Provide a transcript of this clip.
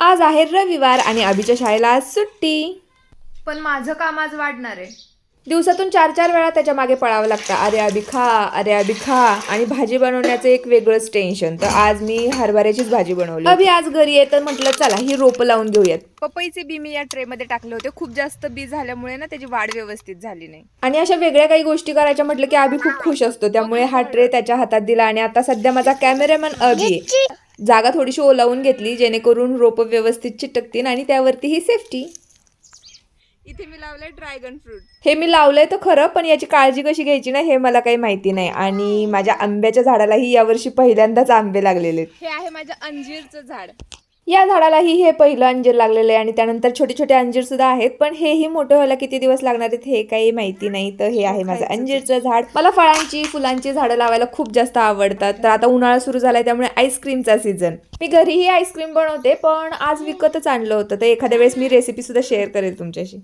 आज आहे रविवार आणि अभिच्या शाळेला आज सुट्टी. पण माझं काम आज वाढणार आहे. दिवसातून चार चार वेळा त्याच्यामागे पळावं लागतं. अरे अभि खा अरे अभि खा आणि भाजी बनवण्याचं एक वेगळंच टेन्शन. तर आज मी हरभऱ्याचीच भाजी बनवली अभि आज घरी आहे तर म्हटलं चला ही रोपं लावून घेऊयात. पपईचे बी मी या ट्रे मध्ये टाकले होते. खूप जास्त बी झाल्यामुळे ना त्याची वाढ व्यवस्थित झाली नाही. आणि अशा वेगळ्या काही गोष्टी करायच्या म्हटलं की अभि खूप खुश असतो. त्यामुळे हा ट्रे त्याच्या हातात दिला आणि आता सध्या माझा कॅमेरामॅन अभि आहे. जागा थोडीशी ओलावून घेतली जेणेकरून रोपं व्यवस्थित चिटकतील आणि त्यावरती ही सेफ्टी इथे मी लावलंय ड्रॅगन फ्रूट हे मी लावलंय तर खरं पण याची काळजी कशी घ्यायची ना हे मला काही माहिती नाही. आणि माझ्या आंब्याच्या झाडालाही यावर्षी पहिल्यांदाच आंबे लागलेले. हे आहे माझ्या अंजीरचं झाड. या झाडालाही हे पहिलं अंजीर लागलेलं आहे आणि त्यानंतर छोटे छोटे अंजीर सुद्धा आहेत. पण हेही मोठं व्हायला किती दिवस लागणार आहेत हे काही माहिती नाही. तर हे आहे माझं अंजीरचं झाड. मला फळांची फुलांची झाडं लावायला खूप जास्त आवडतात. तर आता उन्हाळा सुरू झालाय त्यामुळे आईस्क्रीमचा सीझन मी घरीही आईस्क्रीम बनवते पण आज विकतच आणलं होतं. तर एखाद्या वेळेस मी रेसिपी सुद्धा शेअर करेल तुमच्याशी.